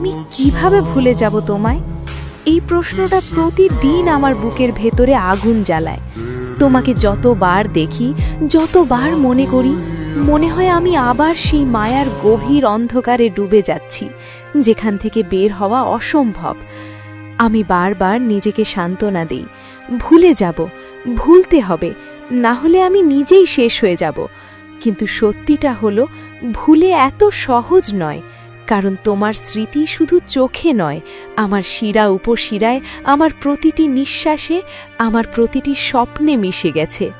আমি কীভাবে ভুলে যাব তোমায়? এই প্রশ্নটা প্রতিদিন আমার বুকের ভেতরে আগুন জ্বালায়। তোমাকে যতবার দেখি, যতবার মনে করি, মনে হয় আমি আবার সেই মায়ার গভীর অন্ধকারে ডুবে যাচ্ছি, যেখান থেকে বের হওয়া অসম্ভব। আমি বারবার নিজেকে সান্ত্বনা দিই, ভুলে যাব, ভুলতে হবে, না হলে আমি নিজেই শেষ হয়ে যাব। কিন্তু সত্যিটা হলো, ভুলে এত সহজ নয়। কারণ তোমার স্মৃতি শুধু চোখে নয়, আমার শিরা উপশিরায়, আমার প্রতিটি নিঃশ্বাসে, আমার প্রতিটি স্বপ্নে মিশে গেছে।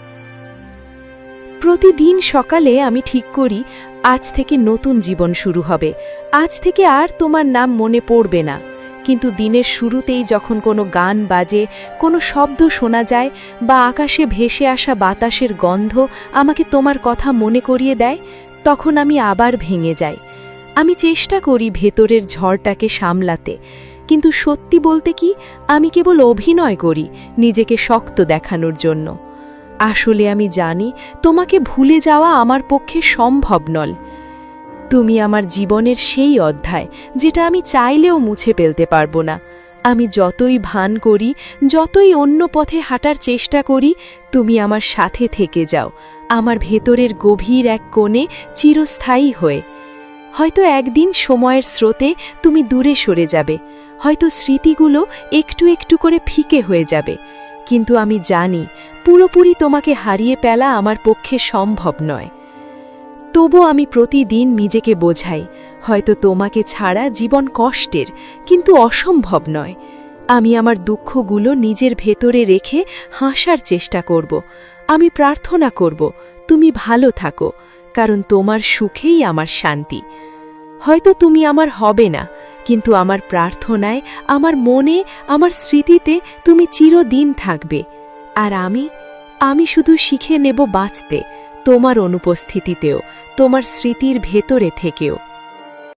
প্রতিদিন সকালে আমি ঠিক করি, আজ থেকে নতুন জীবন শুরু হবে। আজ থেকে আর তোমার নাম মনে পড়বে না। কিন্তু দিনের শুরুতেই যখন কোনো গান বাজে, কোনো শব্দ শোনা যায়, বা আকাশে ভেসে আসা বাতাসের গন্ধ আমাকে তোমার কথা মনে করিয়ে দেয়, তখন আমি আবার ভেঙে যাই। আমি চেষ্টা করি ভেতরের ঝড়টাকে সামলাতে, কিন্তু সত্যি বলতে কি, আমি কেবল অভিনয় করি নিজেকে শক্ত দেখানোর জন্য। আসলে আমি জানি তোমাকে ভুলে যাওয়া আমার পক্ষে সম্ভব নল। তুমি আমার জীবনের সেই অধ্যায় যেটা আমি চাইলেও মুছে ফেলতে পারব না। আমি যতই ভান করি, যতই অন্য পথে হাঁটার চেষ্টা করি, তুমি আমার সাথে থেকে যাও, আমার ভেতরের গভীর এক কোণে চিরস্থায়ী হয়ে। হয়তো একদিন সময়ের স্রোতে তুমি দূরে সরে যাবে। হয়তো স্মৃতিগুলো একটু একটু করে ফিকে হয়ে যাবে। কিন্তু আমি জানি, পুরোপুরি তোমাকে হারিয়ে ফেলা আমার পক্ষে সম্ভব নয়। তবু আমি প্রতিদিন নিজেকে বোঝাই, হয়তো তোমাকে ছাড়া জীবন কষ্টের, কিন্তু অসম্ভব নয়। আমি আমার দুঃখগুলো নিজের ভেতরে রেখে হাসার চেষ্টা করব। আমি প্রার্থনা করব, তুমি ভালো থাকো। কারণ তোমার সুখেই আমার শান্তি। হয়তো তুমি আমার হবে না, কিন্তু আমার প্রার্থনায়, আমার মনে, আমার স্মৃতিতে তুমি চিরদিন থাকবে। আর আমি আমি শুধু শিখে নেব বাঁচতে, তোমার অনুপস্থিতিতেও, তোমার স্মৃতির ভেতরে থেকেও।